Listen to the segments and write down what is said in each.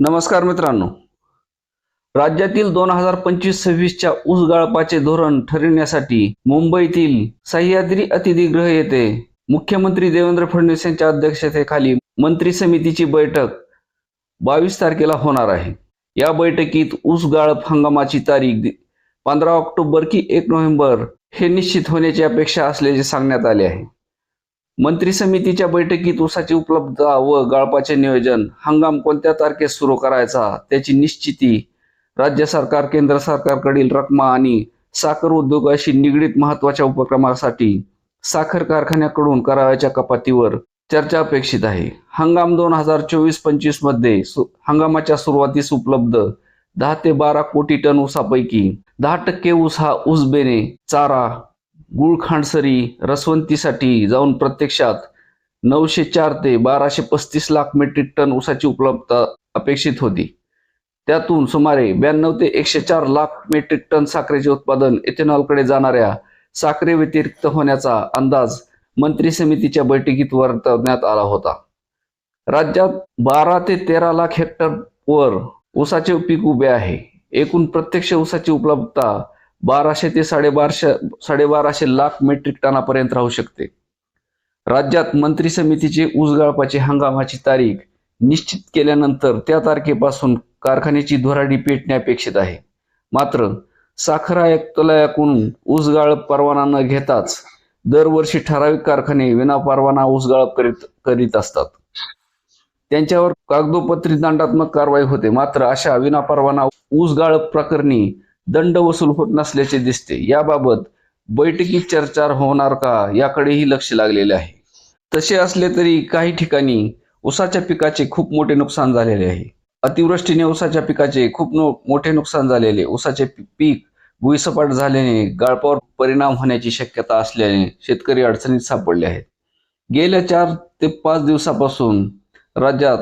नमस्कार मित्रांनो. राज्यातील दोन हजार पंचवीस सव्वीसच्या ऊस गाळपाचे धोरण ठरविण्यासाठी मुंबईतील सह्याद्री अतिथीगृह येथे मुख्यमंत्री देवेंद्र फडणवीस यांच्या अध्यक्षतेखाली मंत्री समितीची बैठक बावीस तारखेला होणार आहे. या बैठकीत ऊस गाळप हंगामाची तारीख पंधरा ऑक्टोबर की एक नोव्हेंबर हे निश्चित होण्याची अपेक्षा असल्याचे सांगण्यात आले आहे. मंत्री समितीच्या बैठकीत ऊसाची उपलब्धता व गाळपाचे नियोजन हंगाम कोणत्या तारखेस सुरू करायचा त्याची निश्चिती राज्य सरकार केंद्र सरकारकडील रकमा आणि साखर उद्योगाशी निगडीत महत्त्वाच्या उपक्रमासाठी साखर कारखान्याकडून करावयाच्या कपातीवर चर्चा अपेक्षित आहे. हंगाम दोन हजार चोवीस पंचवीसमध्ये हंगामाच्या सुरुवातीस उपलब्ध दहा ते बारा कोटी टन ऊसापैकी दहा टक्के ऊस हा ऊस बेने चारा गुळखांडसरी रसवंतीसाठी जाऊन प्रत्यक्षात नऊशे चार ते बाराशे पस्तीस लाख मेट्रिक टन ऊसाची उपलब्धता अपेक्षित होती. त्यातून सुमारे ब्याण्णव ते एकशे चार लाख मेट्रिक टन साखरेचे उत्पादन इथेनॉलकडे जाणाऱ्या साखरे व्यतिरिक्त होण्याचा अंदाज मंत्री समितीच्या बैठकीत वर्तवण्यात आला होता. राज्यात बारा ते तेरा लाख हेक्टर वर ऊसाचे पीक उभे आहे. एकूण प्रत्यक्ष ऊसाची उपलब्धता बाराशे ते साडेबारशे साडेबाराशे लाख मेट्रिक टनापर्यंत राहू शकते. राज्यात मंत्री समितीचे ऊसगाळपाची हंगामाची तारीख निश्चित केल्यानंतर त्या तारखेपासून कारखान्याची धुराडी पेटणे अपेक्षित आहे. मात्र साखर आयुक्तालयाकडून ऊसगाळ परवाना न घेताच दरवर्षी ठराविक कारखाने विनापरवाना परवाना ऊसगाळप करीत करीत असतात. त्यांच्यावर कागदोपत्री दंडात्मक कारवाई होते. मात्र अशा विनापरवाना परवाना ऊसगाळप प्रकरणी दंड वसूल होत नसल्याचे दिसते. याबाबत बैठकीत चर्चा होणार का याकडेही लक्ष लागलेले आहे. तसे असले तरी काही ठिकाणी ऊसाच्या पिकाचे खूप मोठे नुकसान झालेले आहे. अतिवृष्टीने उसाच्या पिकाचे खूप नो- मोठे नुकसान झालेले. ऊसाचे पीक भुईसपाट झाल्याने गाळपावर परिणाम होण्याची शक्यता असल्याने शेतकरी अडचणीत सापडले आहेत. गेल्या चार ते पाच दिवसापासून राज्यात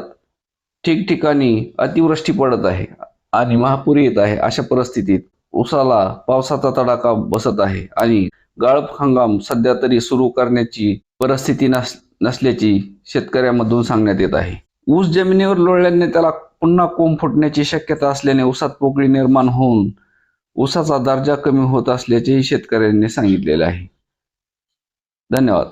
ठिकठिकाणी अतिवृष्टी पडत आहे आणि महापूर येत आहे अशा परिस्थितीत ऊसाला पावसाचा तडाखा बसत आहे आणि गाळप हंगाम सध्या तरी सुरू करण्याची परिस्थिती नस नसल्याची शेतकऱ्यांमधून सांगण्यात येत आहे. ऊस जमिनीवर लोळल्याने त्याला पुन्हा कोंब फुटण्याची शक्यता असल्याने ऊसात पोकळी निर्माण होऊन ऊसाचा दर्जा कमी होत असल्याचेही शेतकऱ्यांनी सांगितलेले आहे. धन्यवाद.